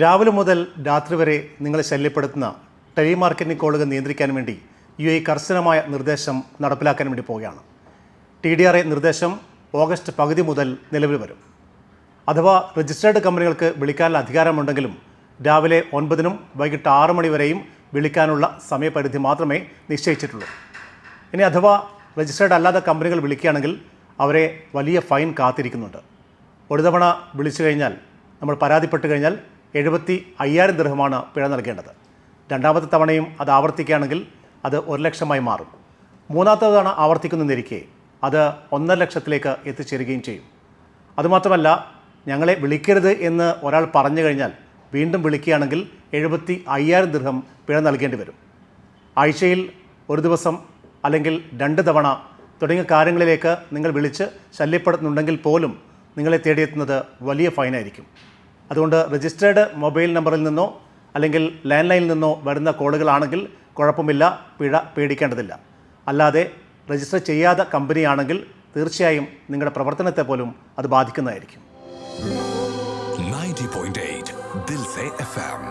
രാവിലെ മുതൽ രാത്രി വരെ നിങ്ങളെ ശല്യപ്പെടുത്തുന്ന ടെലിമാർക്കറ്റിംഗ് കോളുകൾ നിയന്ത്രിക്കാൻ വേണ്ടി യു എ കർശനമായ നിർദ്ദേശം നടപ്പിലാക്കാൻ വേണ്ടി പോവുകയാണ്. ടി ഡി ആർ എ നിർദ്ദേശം ഓഗസ്റ്റ് പകുതി മുതൽ നിലവിൽ വരും. അഥവാ രജിസ്റ്റേർഡ് കമ്പനികൾക്ക് വിളിക്കാനുള്ള അധികാരമുണ്ടെങ്കിലും രാവിലെ ഒൻപതിനും വൈകിട്ട് ആറ് മണി വരെയും വിളിക്കാനുള്ള സമയപരിധി മാത്രമേ നിശ്ചയിച്ചിട്ടുള്ളൂ. ഇനി അഥവാ രജിസ്റ്റേർഡ് അല്ലാത്ത കമ്പനികൾ വിളിക്കുകയാണെങ്കിൽ അവരെ വലിയ ഫൈൻ കാത്തിരിക്കുന്നുണ്ട്. ഒരു തവണ വിളിച്ചു കഴിഞ്ഞാൽ നമ്മൾ പരാതിപ്പെട്ട് കഴിഞ്ഞാൽ എഴുപത്തി അയ്യായിരം ദൃഹമാണ് പിഴ നൽകേണ്ടത്. രണ്ടാമത്തെ തവണയും അത് ആവർത്തിക്കുകയാണെങ്കിൽ അത് ഒരു ലക്ഷമായി മാറും. മൂന്നാമത്തെ തവണ ആവർത്തിക്കുന്നിരിക്കെ അത് ഒന്നര ലക്ഷത്തിലേക്ക് എത്തിച്ചേരുകയും ചെയ്യും. അതുമാത്രമല്ല ഞങ്ങളെ വിളിക്കരുത് എന്ന് ഒരാൾ പറഞ്ഞു കഴിഞ്ഞാൽ വീണ്ടും വിളിക്കുകയാണെങ്കിൽ എഴുപത്തി അയ്യായിരം ദൃഹം പിഴ നൽകേണ്ടി വരും. ആഴ്ചയിൽ ഒരു ദിവസം അല്ലെങ്കിൽ രണ്ട് തവണ തുടങ്ങിയ കാര്യങ്ങളിലേക്ക് നിങ്ങൾ വിളിച്ച് ശല്യപ്പെടുത്തുന്നുണ്ടെങ്കിൽ പോലും നിങ്ങളെ തേടിയെത്തുന്നത് വലിയ ഫൈനായിരിക്കും. അതുകൊണ്ട് രജിസ്റ്റേർഡ് മൊബൈൽ നമ്പറിൽ നിന്നോ അല്ലെങ്കിൽ ലാൻഡ് ലൈനിൽ നിന്നോ വരുന്ന കോളുകളാണെങ്കിൽ കുഴപ്പമില്ല പിഴ പേടിക്കേണ്ടതില്ല. അല്ലാതെ രജിസ്റ്റർ ചെയ്യാത്ത കമ്പനിയാണെങ്കിൽ തീർച്ചയായും നിങ്ങളുടെ പ്രവർത്തനത്തെ പോലും അത് ബാധിക്കുന്നതായിരിക്കും. 90.8 Dil FM